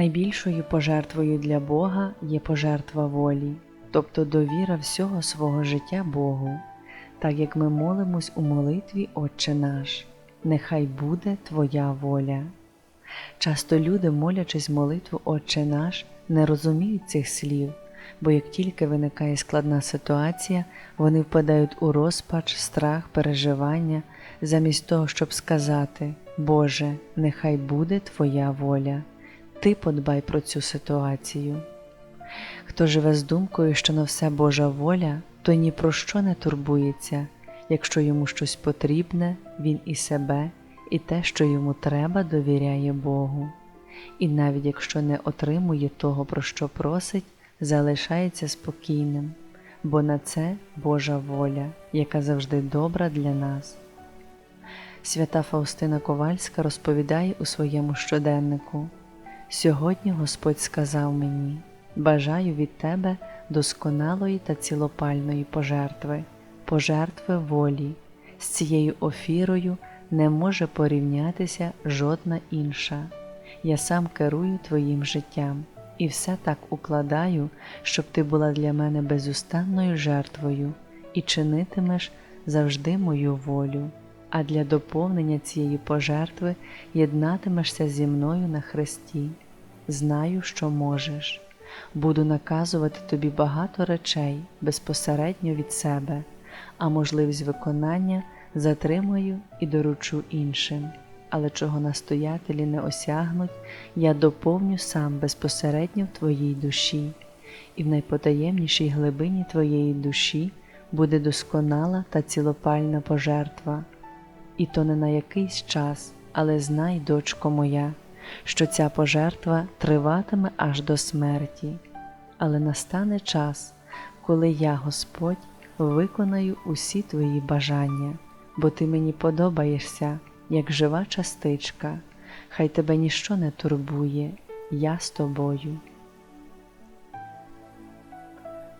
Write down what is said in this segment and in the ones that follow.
Найбільшою пожертвою для Бога є пожертва волі, тобто довіра всього свого життя Богу, так як ми молимось у молитві Отче наш, нехай буде Твоя воля. Часто люди, молячись молитву Отче наш, не розуміють цих слів, бо як тільки виникає складна ситуація, вони впадають у розпач, страх, переживання, замість того, щоб сказати Боже, нехай буде Твоя воля. Ти подбай про цю ситуацію. Хто живе з думкою, що на все Божа воля, той ні про що не турбується, якщо йому щось потрібне, він і себе, і те, що йому треба, довіряє Богу. І навіть якщо не отримує того, про що просить, залишається спокійним, бо на це Божа воля, яка завжди добра для нас. Свята Фаустина Ковальська розповідає у своєму щоденнику. Сьогодні Господь сказав мені: бажаю від тебе досконалої та цілопальної пожертви, пожертви волі, з цією офірою не може порівнятися жодна інша. Я сам керую твоїм життям і все так укладаю, щоб ти була для мене безустанною жертвою і чинитимеш завжди мою волю. А для доповнення цієї пожертви єднатимешся зі мною на хресті. Знаю, що можеш. Буду наказувати тобі багато речей безпосередньо від себе, а можливість виконання затримаю і доручу іншим. Але чого настоятелі не осягнуть, я доповню сам безпосередньо в твоїй душі, і в найпотаємнішій глибині твоєї душі буде досконала та цілопальна пожертва. І то не на якийсь час, але знай, дочко моя, що ця пожертва триватиме аж до смерті, але настане час, коли я, Господь, виконаю усі твої бажання, бо ти мені подобаєшся, як жива частичка, хай тебе ніщо не турбує, я з тобою.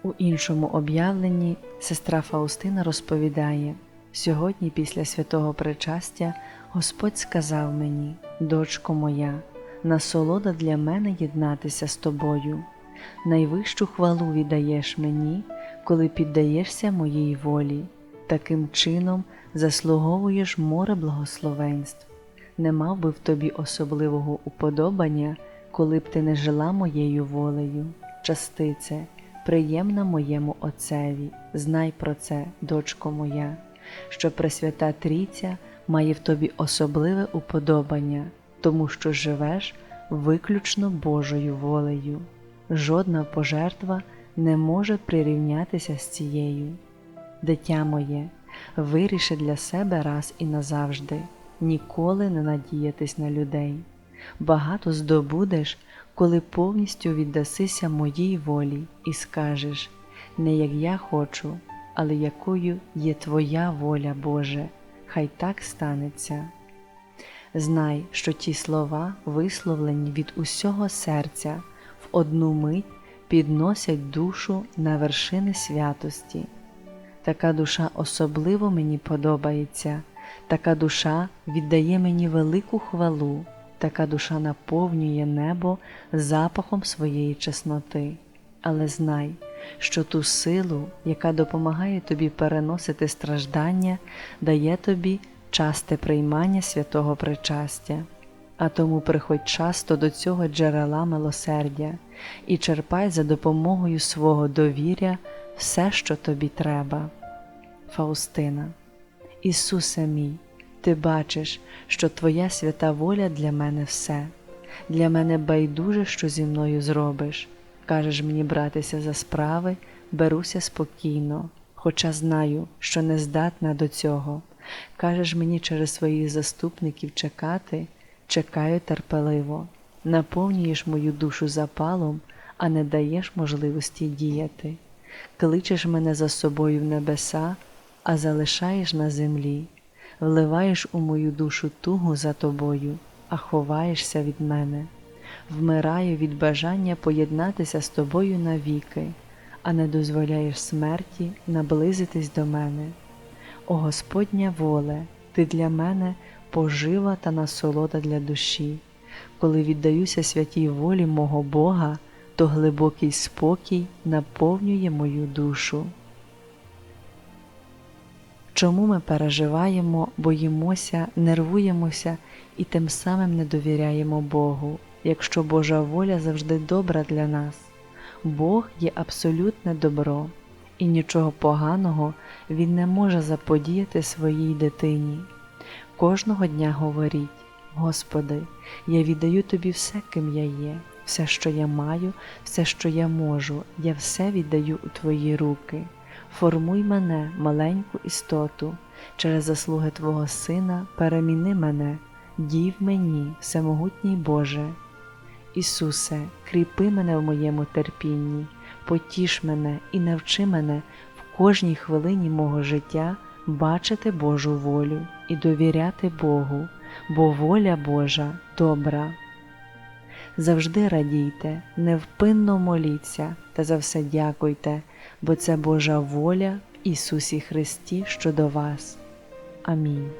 У іншому об'явленні сестра Фаустина розповідає. Сьогодні, після святого причастя, Господь сказав мені, дочко моя, насолода для мене єднатися з тобою, найвищу хвалу віддаєш мені, коли піддаєшся моїй волі, таким чином заслуговуєш море благословенств. Не мав би в тобі особливого уподобання, коли б ти не жила моєю волею, частице, приємна моєму Отцеві, знай про це, дочко моя що Пресвята Трійця має в тобі особливе уподобання, тому що живеш виключно Божою волею. Жодна пожертва не може прирівнятися з цією. Дитя моє, виріши для себе раз і назавжди, ніколи не надіятись на людей. Багато здобудеш, коли повністю віддасися моїй волі і скажеш не як я хочу, але якою є Твоя воля, Боже, хай так станеться. Знай, що ті слова, висловлені від усього серця, в одну мить підносять душу на вершини святості. Така душа особливо мені подобається, така душа віддає мені велику хвалу, така душа наповнює небо запахом своєї чесноти. Але знай, що ту силу, яка допомагає тобі переносити страждання, дає тобі часте приймання святого причастя. А тому приходь часто до цього джерела милосердя і черпай за допомогою свого довіря все, що тобі треба. Фаустина, Ісусе мій, Ти бачиш, що Твоя свята воля для мене все, для мене байдуже, що зі мною зробиш. Кажеш мені братися за справи, беруся спокійно, хоча знаю, що не здатна до цього. Кажеш мені через своїх заступників чекати, чекаю терпеливо, наповнюєш мою душу запалом, а не даєш можливості діяти, кличеш мене за собою в небеса, а залишаєш на землі, вливаєш у мою душу тугу за тобою, а ховаєшся від мене вмираю від бажання поєднатися з тобою навіки, а не дозволяєш смерті наблизитись до мене. О Господня воле, ти для мене пожива та насолода для душі, Коли віддаюся святій волі мого Бога, то глибокий спокій наповнює мою душу. Чому ми переживаємо, боїмося, нервуємося і тим самим не довіряємо Богу, якщо Божа воля завжди добра для нас? Бог є абсолютне добро, і нічого поганого Він не може заподіяти своїй дитині. Кожного дня говоріть, Господи, я віддаю Тобі все, ким я є, все, що я маю, все, що я можу, я все віддаю у Твої руки. Формуй мене, маленьку істоту, через заслуги Твого Сина переміни мене, дій в мені, всемогутній Боже. Ісусе, кріпи мене в моєму терпінні, потіш мене і навчи мене в кожній хвилині мого життя бачити Божу волю і довіряти Богу, бо воля Божа добра. Завжди радійте, невпинно моліться та за все дякуйте, бо це Божа воля в Ісусі Христі щодо вас. Амінь.